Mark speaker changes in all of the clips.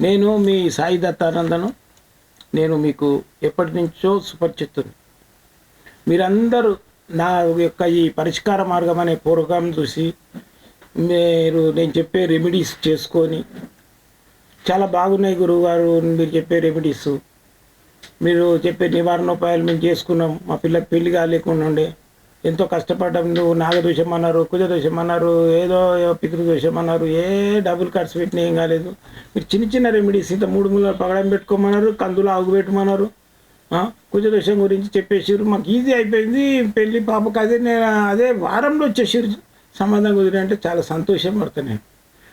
Speaker 1: నేను మీ సాయి దత్తానందను నేను మీకు ఎప్పటి నుంచో సుపరిచితుని మీరందరూ నా యొక్క ఈ పరిష్కార మార్గం అనే ప్రోగ్రాం చూసి మీరు నేను చెప్పే రెమెడీస్ చేసుకొని చాలా బాగున్నాయి గురువుగారు మీరు చెప్పే రెమెడీస్. మీరు చెప్పే నివారణోపాయాలు మేము చేసుకున్నాం మా పిల్లకి పెళ్ళి కాలేకుండా ఉండే. ఎంతో కష్టపడ్డాం నువ్వు నాగదోషం అన్నారు కుజదోషం అన్నారు ఏదో పితృదోషం అన్నారు ఏ డబుల్ ఖర్చు పెట్టినా ఏం కాలేదు. మీరు చిన్న చిన్న రెమెడీస్ ఇంత మూడు మూలలు పగడం పెట్టుకోమన్నారు కందులు ఆగు పెట్టమన్నారు కుజదోషం గురించి చెప్పేసారు మాకు ఈజీ అయిపోయింది పెళ్ళి పాపకు అదే నేను అదే వారంలో వచ్చేసారు సంబంధం కుదిరి అంటే చాలా సంతోషం పడతాను నేను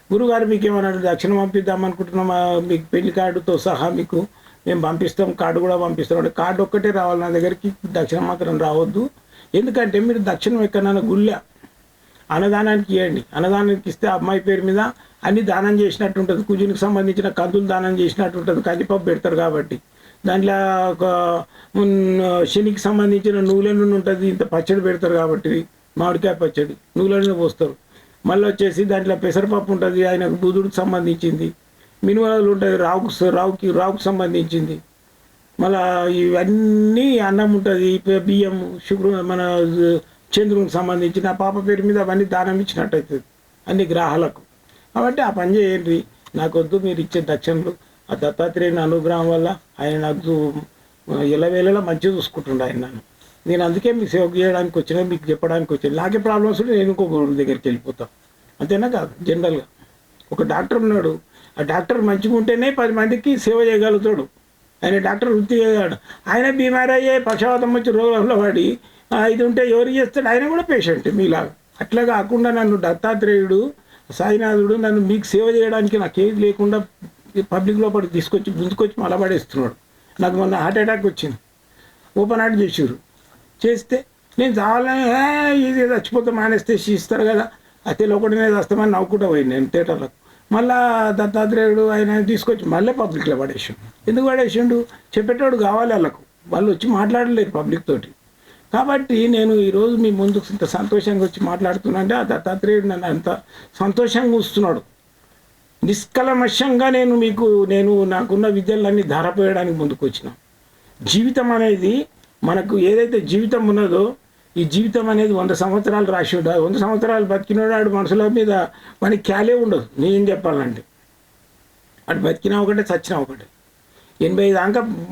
Speaker 1: గురుగారు మీకు ఏమన్నా దక్షిణ పంపిద్దాం అనుకుంటున్నాం మీకు పెళ్ళి కార్డుతో సహా మీకు మేము పంపిస్తాం కార్డు కూడా పంపిస్తాం అంటే కార్డు ఒక్కటే రావాలి నా దగ్గరికి దక్షిణం మాత్రం రావద్దు. ఎందుకంటే మీరు దక్షిణం ఎక్కడైనా గుళ్ళ అన్నదానానికి ఇవ్వండి అన్నదానానికి ఇస్తే అమ్మాయి పేరు మీద అన్ని దానం చేసినట్టు ఉంటుంది కుజునికి సంబంధించిన కందులు దానం చేసినట్టు ఉంటుంది కందిపప్పు పెడతారు కాబట్టి. దాంట్లో ఒక శనికి సంబంధించిన నూనె నూనె ఉంటుంది. ఇంత పచ్చడి పెడతారు కాబట్టి. మామిడికాయ పచ్చడి. నూనె నూనె పోస్తారు. మళ్ళీ వచ్చేసి దాంట్లో పెసరపప్పు ఉంటుంది. ఆయనకు బుధుడికి సంబంధించింది. మినువలు ఉంటుంది. రావుకు రావుకి రావుకు సంబంధించింది. మళ్ళా ఇవన్నీ అన్నం ఉంటుంది బియ్యం శుక్ర మన చంద్రునికి సంబంధించిన పాప పేరు మీద అవన్నీ దానం ఇచ్చినట్టు అవుతుంది అన్ని గ్రహాలకు. కాబట్టి ఆ పని చేయండి. నాకు వద్దు మీరు ఇచ్చే దక్షిణలు ఆ దత్తాత్రేయుని అనుగ్రహం వల్ల ఆయన నాకు ఎలవేళలా మంచిగా చూసుకుంటుండే ఆయన నన్ను. నేను అందుకే మీకు సేవ చేయడానికి వచ్చిన మీకు చెప్పడానికి వచ్చాను. నాకే ప్రాబ్లమ్స్ ఉంటే నేను ఇంకో గురువు దగ్గరికి వెళ్ళిపోతాను అంతేనా కాదు? జనరల్గా. ఒక డాక్టర్ ఉన్నాడు. ఆ డాక్టర్ మంచిగా ఉంటేనే పది మందికి సేవ చేయగలుగుతాడు. ఆయన డాక్టర్ వృత్తి చేశాడు ఆయన బీమార్ అయ్యే పక్షవాతం వచ్చి రోగంలో పడి ఇది ఉంటే ఎవరు చేస్తాడు? ఆయన కూడా పేషెంట్ మీలాగా. అట్లా కాకుండా నన్ను దత్తాత్రేయుడు సాయినాథుడు నన్ను మీకు సేవ చేయడానికి నాకేది లేకుండా పబ్లిక్ లోపల తీసుకొచ్చి ముందుకొచ్చి మలబడేస్తున్నాడు నాకు మొన్న హార్ట్ అటాక్ వచ్చింది. ఓపెన్ హార్ట్ చేసారు చేస్తే నేను చావాలని ఇది చచ్చిపోతే మానేస్తే ఇస్తారు కదా. అయితే ఒకటినే వస్తామని నవ్వుకుంటా పోయింది నేను థియేటర్లకు. మళ్ళా దత్తాత్రేయుడు ఆయన తీసుకొచ్చి మళ్ళీ పబ్లిక్లో పడేసిండు. ఎందుకు పడేసిండు? చెప్పేటోడు కావాలి వాళ్ళకు. వాళ్ళు వచ్చి మాట్లాడలేరు పబ్లిక్ తోటి. కాబట్టి నేను ఈరోజు మీ ముందుకు ఇంత సంతోషంగా వచ్చి మాట్లాడుతున్నా అంటే ఆ దత్తాత్రేయుడు నన్ను అంత సంతోషంగా వస్తున్నాడు నిష్కలమషంగా నేను మీకు నేను నాకున్న విద్యలన్నీ ధారపోయడానికి ముందుకు వచ్చిన. జీవితం అనేది మనకు ఏదైతే జీవితం ఉన్నదో ఈ జీవితం అనేది వంద సంవత్సరాలు రాసి ఉండదు వంద సంవత్సరాలు బతికినోడాడు మనుషుల మీద మనకి క్యాలే ఉండదు. నేనేం చెప్పాలంటే. అటు బతికినా ఒకటే చచ్చినా ఒకటే. ఎనభై దాకా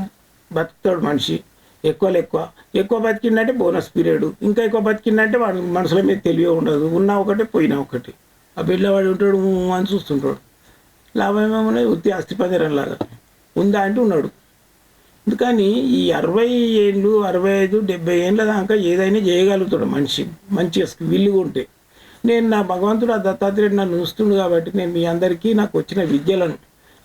Speaker 1: బతుకుతాడు మనిషి. ఎక్కువ ఎక్కువ. ఎక్కువ బతికిందంటే బోనస్ పీరియడ్. ఇంకా ఎక్కువ బతికిందంటే వాడు మనుషుల మీద తెలియ ఉండదు. ఉన్నా ఒకటే పోయినా ఒకటి. ఆ బిడ్డవాడు ఉంటాడు అని చూస్తుంటాడు. లాభం ఏమో ఉత్తి అస్థిపదిరం లాగా. ఉందా అంటే ఉన్నాడు. అందుకని ఈ అరవై ఏళ్ళు అరవై ఐదు డెబ్బై ఏళ్ళ దాకా ఏదైనా చేయగలుగుతాడు మనిషి. మంచిగా విల్లుగా ఉంటే. నేను నా భగవంతుడు ఆ దత్తాత్రేయుడు నన్ను చూస్తుండు కాబట్టి నేను మీ అందరికీ నాకు వచ్చిన విద్యలను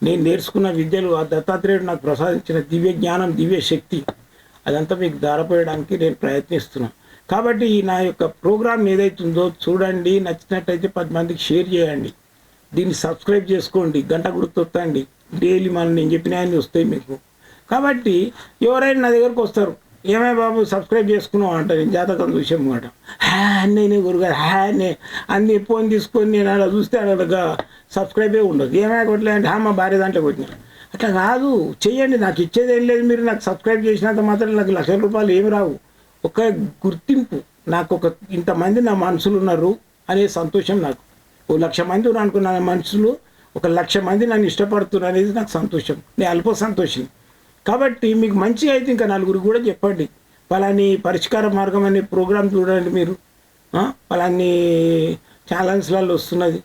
Speaker 1: నేను నేర్చుకున్న విద్యలు ఆ దత్తాత్రేయుడు నాకు ప్రసాదించిన దివ్య జ్ఞానం దివ్య శక్తి అదంతా మీకు దారపోయడానికి నేను ప్రయత్నిస్తున్నాను కాబట్టి నా యొక్క ప్రోగ్రామ్ ఏదైతుందో చూడండి నచ్చినట్టయితే పది మందికి షేర్ చేయండి. దీన్ని సబ్స్క్రైబ్ చేసుకోండి గంట గుర్తొత్తండి. డైలీ మనం నేను చెప్పిన వస్తాయి మీకు. కాబట్టి ఎవరైనా నా దగ్గరకు వస్తారు ఏమే బాబు సబ్స్క్రైబ్ చేసుకున్నావు అంట నేను జాతకం చూసాం మాట హ్యా నేనే గురుగారు హ్యా నే అన్ని ఫోన్ తీసుకొని నేను అలా చూస్తే అలా సబ్స్క్రైబే ఉండదు. ఏమే కొట్టలే అంటే "హా, మా భార్య దాంట్లో కొట్టిన అట్లా కాదు చెయ్యండి నాకు ఇచ్చేది ఏం లేదు మీరు నాకు సబ్స్క్రైబ్ చేసినంత మాత్రం నాకు లక్షల రూపాయలు ఏమి రావు. ఒక గుర్తింపు నాకు ఒక ఇంతమంది నా మనుషులు ఉన్నారు అనే సంతోషం నాకు. ఓ లక్ష మంది ఉన్నారు అనుకున్న మనుషులు ఒక లక్ష మంది నన్ను ఇష్టపడుతున్నారు అనేది నాకు సంతోషం. నేను అల్ప సంతోషం కాబట్టి మీకు మంచిగా అయితే ఇంకా నలుగురు కూడా చెప్పండి. పలాని పరిష్కార మార్గం అనే ప్రోగ్రాం చూడండి మీరు. పలాని ఛానల్స్లలో వస్తున్నది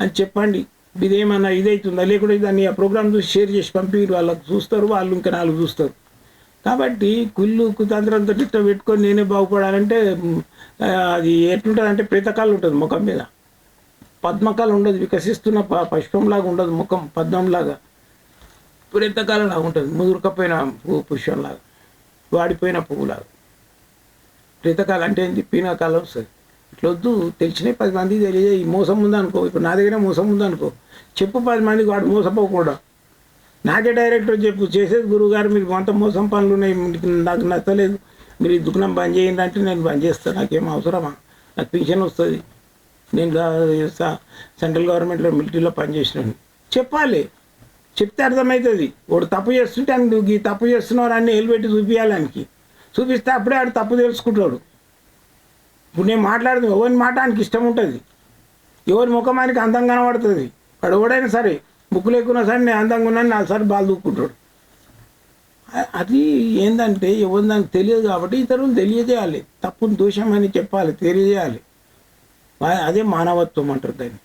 Speaker 1: అని చెప్పండి. ఇదేమన్నా ఇదైతుందా? లేకుంటే దాన్ని ఆ ప్రోగ్రామ్ చూసి షేర్ చేసి పంపి వాళ్ళకి చూస్తారు వాళ్ళు ఇంకా నాలుగు చూస్తారు. కాబట్టి కుళ్ళు కుతంత్రంతో ఇట్లా పెట్టుకొని నేనే బాగుపడాలంటే అది ఎట్లుంటుంది అంటే ప్రేతకాలు ఉంటుంది ముఖం మీద. పద్మకాలు ఉండదు వికసిస్తున్న ప- పుష్పంలాగా ఉండదు ముఖం పద్మంలాగా. ప్రేతకాలలా ఉంటుంది ముదురుకపోయిన పువ్వు పుష్పంలాగా వాడిపోయిన పువ్వులాగా. క్రితకాలం అంటే ఏంటి పీనాకాలం వస్తుంది. ఇట్లా వద్దు తెలిసిన పది మంది తెలియజేయి. ఈ మోసం ఉందనుకో ఇప్పుడు నా దగ్గర మోసం ఉందనుకో చెప్పు పది మందికి వాడు మోసపోకూడదు నాకే డైరెక్ట్ చెప్పు చేసేది గురువుగారు మీరు కొంత మోసం పనులు ఉన్నాయి నాకు నచ్చలేదు. మీరు ఈ దుకాణం బంద్ చేయండి అంటే నేను బంద్ చేస్తాను నాకేం అవసరమా? నాకు పింఛన్ వస్తుంది. నేను సెంట్రల్ గవర్నమెంట్లో మిలిటరీలో పనిచేసినాను చెప్పాలి. చెప్తే అర్థమవుతుంది వాడు తప్పు చేస్తుంటే నువ్వు ఈ తప్పు చేస్తున్నావు అన్ని నిలబెట్టి చూపించాలి చూపిస్తే అప్పుడే ఆడు తప్పు తెలుసుకుంటాడు. ఇప్పుడు నేను మాట్లాడదు ఎవరిని మాట ఆయనకి ఇష్టం ఉంటుంది. ఎవరి ముఖం ఆయనకి అందం కనబడుతుంది. వాడు ఎవడైనా సరే బుక్కులు ఎక్కున్నా సరే నేను అందంగా ఉన్నాను నాలుగు సార్లు బాగా దూక్కుంటాడు. అది ఏంటంటే ఎవరి దానికి తెలియదు కాబట్టి ఇతరులు తెలియజేయాలి. తప్పును దోషం అని చెప్పాలి తెలియజేయాలి. అదే మానవత్వం అంటారు దాన్ని.